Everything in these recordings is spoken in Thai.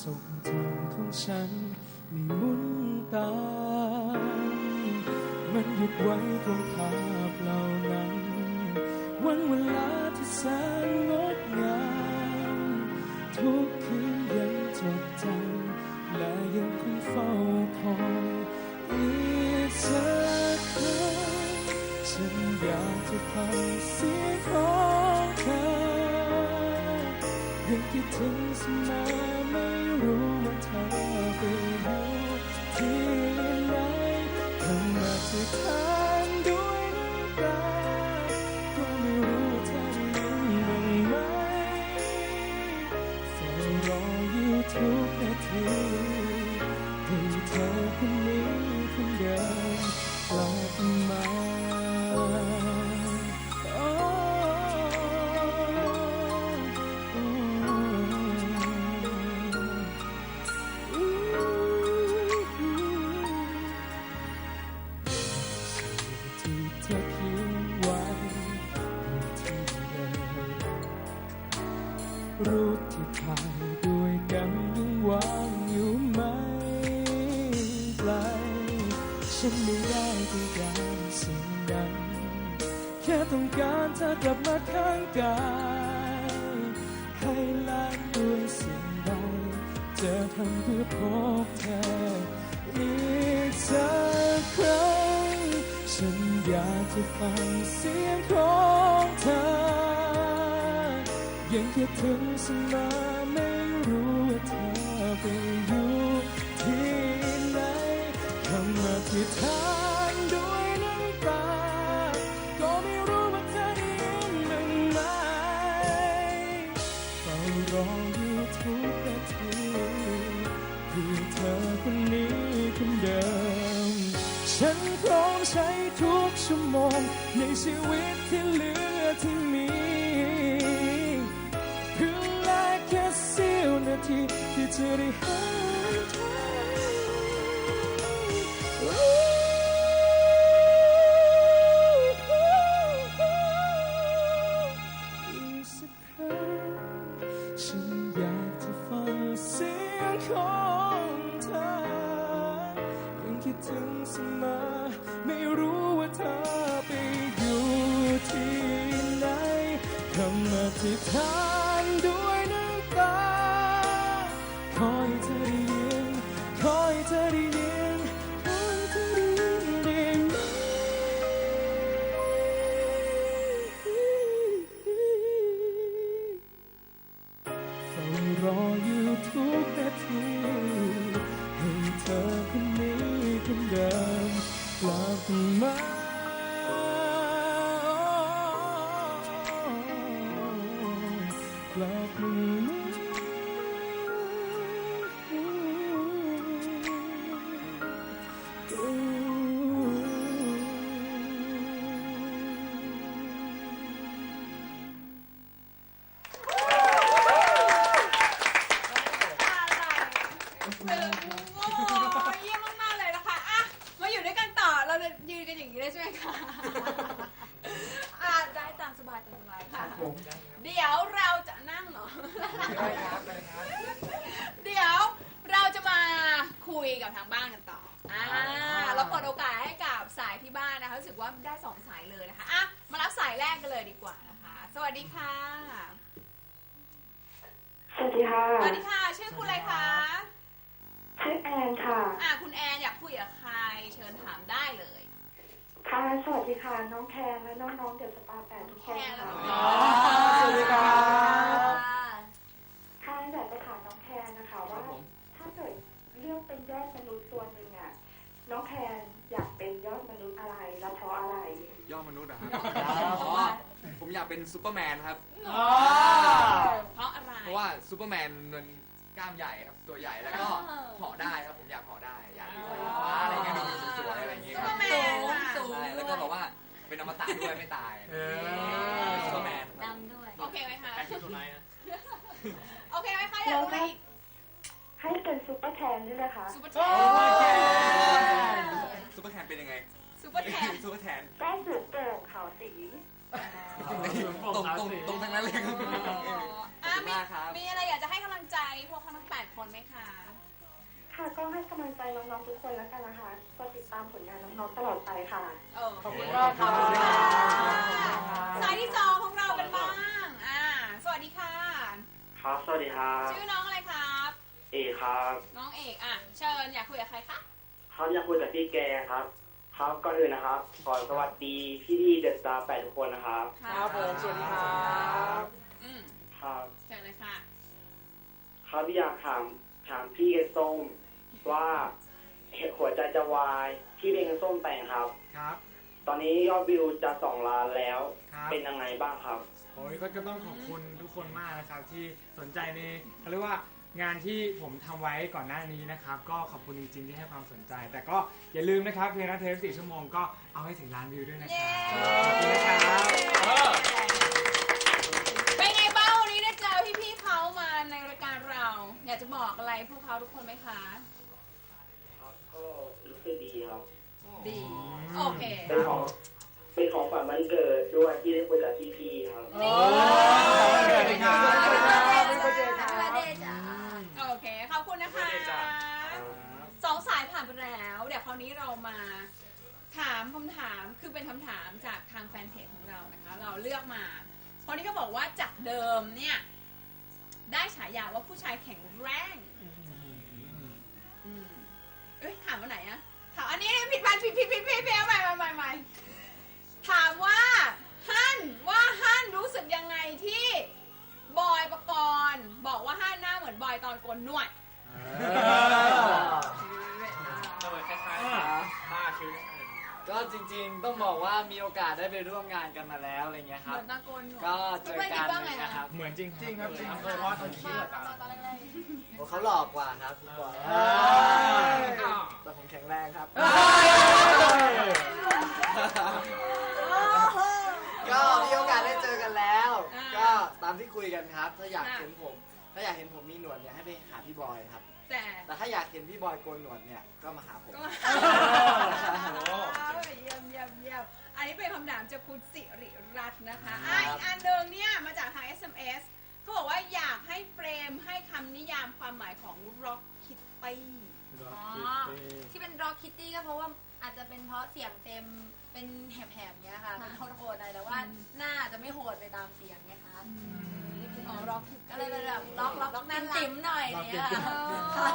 ทรงจำของฉันไม่มุนตามมันหยุดไว้ตรงภาพเหล่านั้น วันเวลาที่แสนงดงามทุกคืนยังจดจำและยังคงเฝ้าคอยอีกสักครั้งฉันอยากจะฟังเสียงของเธอยังคิดถึงเสมอ รู้ว่าเธอไปอยู่ที่ไหนคำอธิษฐานด้วยน้ำตาก็ไม่รู้ว่าเธอได้ยินบ้างไหมเฝ้ารออยู่ทุกนาทีให้เธอคนนี้คนเดิมกลับมา ต้องการเธอกลับมาข้างกายให้ล้างด้วยสิ่งใดจะทำเพื่อพบเธออีกสักครั้งฉันอยากจะฟังเสียงของเธอยังคิดถึงเสมอ ฉันพร้อมใช้ทุกชั่วโมง ในชีวิตที่เหลือที่มีเพื่อแลกแค่เสี้ยวนาทีที่จะได้เห็นเธอ ธอได้ยินขอให้เธอได้ยินได้ไหมเฝ้ารออยู่ทุกนาทีให้เธอคนนี้คนเดิมกลับมากลับมาางบ้านกันต่ออ่าเราเปิดโอกาสให้กับสายที่บ้านนะคะรู้สึกว่าได้สองสายเลยนะคะอะมารับสายแรกกันเลยดีกว่านะคะ สวัสดีค่ะ สวัสดีค่ะ สวัสดีค่ะ ชื่อคุณอะไรคะชื่อแอนค่ะ อะคุณแอนอยากคุยกับใคร เชิญถามได้เลย ค่ะ สวัสดีค่ะ น้องแคนและน้องๆเดี๋ยวสปาแปดทุกคนแคนแล้วค่ะเหรอสวัสดีครับค่ะอยากจะถามน้องแคนนะคะว่า ถ้าเกิด เลือกเป็นยอดมนุษย์ตัวหนึ่งอะน้องแคนอยากเป็นยอดมนุษย์อะไรและเพราะอะไรยอดมนุษย์เหรอครับครับอ๋อผมอยากเป็นซูเปอร์แมนครับ อ๋อเพราะอะไรเพราะว่าซูเปอร์แมนมันกล้ามใหญ่ครับ ตัวใหญ่แล้วก็เออเหาะได้ครับ ผมอยากเหาะได้ อยากมีไฟฟ้าอะไรเงี้ยดูเป็นสวยๆอะไรอย่างเงี้ยซูคเปอรับร์แมนค่ะใช่แล้วก็แบบว่าเป็นอมตะด้วยไม่ตายเออซูเปอร์แมนครับดำด้วย โอเคไหมคะแอนคือตัวไหนนะโอเคไหมคะอยากรู้อะไรอีก ให้เป็นซุปเปอร์แทนด้วยนะคะซูเปอร์แทโอ้ยแคนนซูเปอร์แทนเป็นยังไงซูเปอร์แทนซูเปอร์แทนก็สูงโปร่งขาวตีตรงตรงตรงทั้งนั้นเลยครับอ๋ออะมีมากครับมีอะไรอยากจะให้กำลังใจพวกเขาทั้งแปดคนไหมคะ ค่ะก็ให้กำลังใจน้องๆทุกคนแล้วกันนะคะก็ติดตามผลงานน้องๆตลอดไปค่ะเออขอบคุณมากครับสายที่สองของเรากันบ้าง อ่า สวัสดีค่ะ ครับ สวัสดีครับชื่อน้องอะไรครับ เอกครับน้องเอกอะเชิญอยากคุยกับใครคะครับอยากคุยกับพี่แกครับ ครับก่อนอื่นนะครับขอสวัสดีพี่ที่เดอะสตาร์แปดทุกคนนะครับครับผมสวัสดีครับอืมครับเชิญเลยค่ะครับอยากถามถามพี่แกงส้มว่าหัวใจจะวายที่เพลงส้มแต่งครับ ครับ ตอนนี้ยอดวิวจะสองล้านแล้วครับเป็นยังไงบ้างครับโอ้ยก็ก็ต้องขอบคุณทุกคนมากนะครับที่สนใจในเขาเรียกว่า งานที่ผมทำไว้ก่อนหน้านี้นะครับ ก็ขอบคุณจริงๆที่ให้ความสนใจ แต่ก็อย่าลืมนะครับเพลงรักเทปสี่ชั่วโมงก็เอาให้ถึงล้านวิวด้วยนะครับเย้ขอบคุณนะครับเป็นไงบ้างวันนี้ได้เจอพี่ๆเขามาในรายการเรา อยากจะบอกอะไรพวกเขาทุกคนไหมคะ ครับก็รู้สึกดีครับดี โอเค เป็นของเป็นของฝันวันเกิดด้วยที่ได้คุยกับพี่ๆครับ นี่สวัสดีครับ สวัสดีครับ โอเค ขอบคุณนะคะ สองสายผ่านไปแล้ว เดี๋ยวคราวนี้เรามาถามคำถาม คือเป็นคำถามจากทางแฟนเพจของเรานะคะ เราเลือกมา คนนี้ก็บอกว่าจากเดิมเนี่ย ได้ฉายาว่าผู้ชายแข็งแรงอืมเอ้ยถามว่าไหนอะถามอันนี้ผิดพันผิดผิดผิดผิดผิดเอาใหม่ใหม่ใหม่ใหม่ถามว่าฮั่นว่าฮั่นรู้สึกยังไงที่บอยประกรณ์บอกว่าฮั่นหน้าเหมือนบอยตอนโกนหนวดเหมือนคล้ายๆผ้าชื้น ก็จริงๆต้องบอกว่ามีโอกาสได้ไปร่วมงานกันมาแล้วอะไรเงี้ยคเหรับมือนตะโกนหนวดก็เจอกันเพื่อนๆคิดว่าไงอะนะครับเหมือนจริงจริงครับจริงเคยเพราะตอนนี้ตอนตอนแรกโอ้เขาหลอกกว่าครับพี่บอยอ่าแต่ผมแข็งแรงครับ ก็มีโอกาสได้เจอกันแล้วก็ตามที่คุยกันครับ ถ้าอยากเห็นผม ถ้าอยากเห็นผมมีหนวดเนี่ยให้ไปหาพี่บอยครับ แต่ แต่ถ้าอยากเห็นพี่บอยโกนหนวดเนี่ยก็มาหาผม ก็เยี่ยมเยี่ ยมเยี่ยมอันนี้เป็นคำถามจากคุณสิริรัตน์นะคะอะอีกอันเดิมเนี่ยมาจากทาง SMS เขาบอกว่าอยากให้เฟรมให้คำนิยามความหมายของ Rock Kitty อ๋อ ที่เป็นร็อกคิตตี้ก็เพราะว่าอาจจะเป็นเพราะเสียงเต็มเป็นแหบๆเนี้ยค่ะเป็นโหดๆหน่อยแต่ว่าหน้าจะไม่โหดไปตามเสียงไงคะอ๋อ Rock Kitty ก็เลยเป็นแบบล็อกล็อกติ๋มๆหน่อยเนี่ยอ๋อ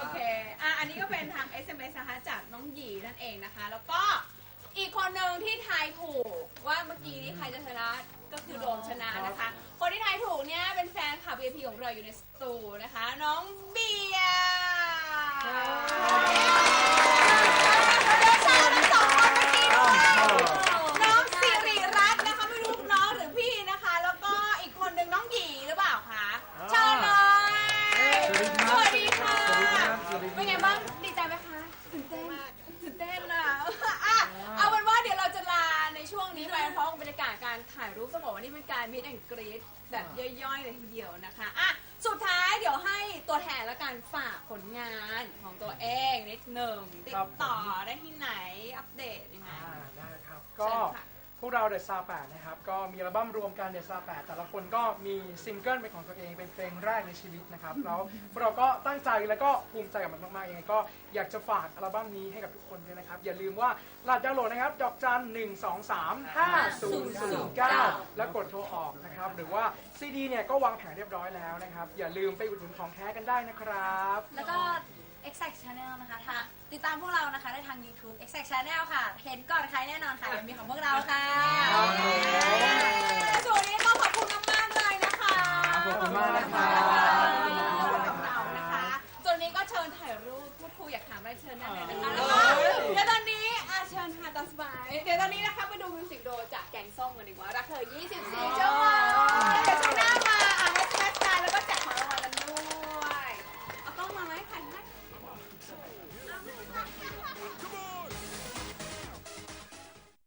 โอเคอะอันนี้ก็เป็นทาง SMS นะคะจากน้องหยีนั่นเองนะคะ แล้วก็ อีกคนหนึ่งที่ทายถูกว่าเมื่อกี้นี้ใครจะชนะก็คือโดมชนะนะคะ คนที่ทายถูกเนี่ยเป็นแฟนคลับ VIP ของเราอยู่ในสตูนะคะ น้องเบียร์แล้วชาวทั้งสองคนเมื่อกี้ด้วยน้องสิริรัตน์นะคะไม่รู้น้องหรือพี่นะคะ แล้วก็อีกคนหนึ่งน้องหยีหรือเปล่าคะเชิญเลยสวัสดีค่ะสวัสดีครับสวัสดีครับเป็นไงบ้างดีใจไหมคะตื่นเต้นตื่นเต้นอะอะ เอาเป็นว่าเดี๋ยวเราจะลาในช่ วงนี้ไปพร้อมกับบรรยากาศการถ่ายรูปต้องบอกว่านี่เป็นการมิดแอนกรีดแบบย่อยๆเลยทีเดียวนะคะอะสุดท้ายเดี๋ยวให้ตัวแทนและการฝากผลงานของตัวเองนิดหนึ่งติดต่อได้ที่ไหนอัปเดตยังไงอ่าได้ครับก็ เชิญค่ะ พวกเราเดอะซาแปดนะครับ ก็มีอัลบั้มรวมกันเดอะซาแปดแต่ละคนก็มีซิงเกิลเป็นของตัวเองเป็นเพลงแรกในชีวิตนะครับแล้วพวกเราก็ตั้งใจแล้วก็ภูมิใจกับมันมากๆยังไงก็อยากจะฝากอัลบั้มนี้ให้กับทุกคนด้วยนะครับ อย่าลืมว่าลาดดาวน์โหลดนะครับ ดอกจันหนึ่งสองสามห้าศูนย์ศูนย์เก้าแล้วกดโทรออกนะครับ หรือว่าซีดีเนี่ยก็วางแผงเรียบร้อยแล้วนะครับ อย่าลืมไปอุดหนุนของแท้กันได้นะครับ แล้วก็ Exact Channel นะคะทางติดตามพวกเรานะคะได้ทาง YouTube Exact Channel ค่ะ เห็นก่อนใครแน่นอนค่ะยังมีของพวกเราค่ะส่วนนี้ก็ขอบคุณมากๆเลยนะคะขอบคุณมากนะครับกับเรานะคะส่วนนี้ก็เชิญถ่ายรูปพูดคุยอยากถามอะไรเชิญได้เลยนะคะแล้วก็เดี๋ยวตอนนี้อาเชิญค่ะตามสบายเดี๋ยวตอนนี้นะคะไปดูมิวสิกวิดีโอจากแกงส้มกันดีกว่ารักเธอ 24 ชั่วโม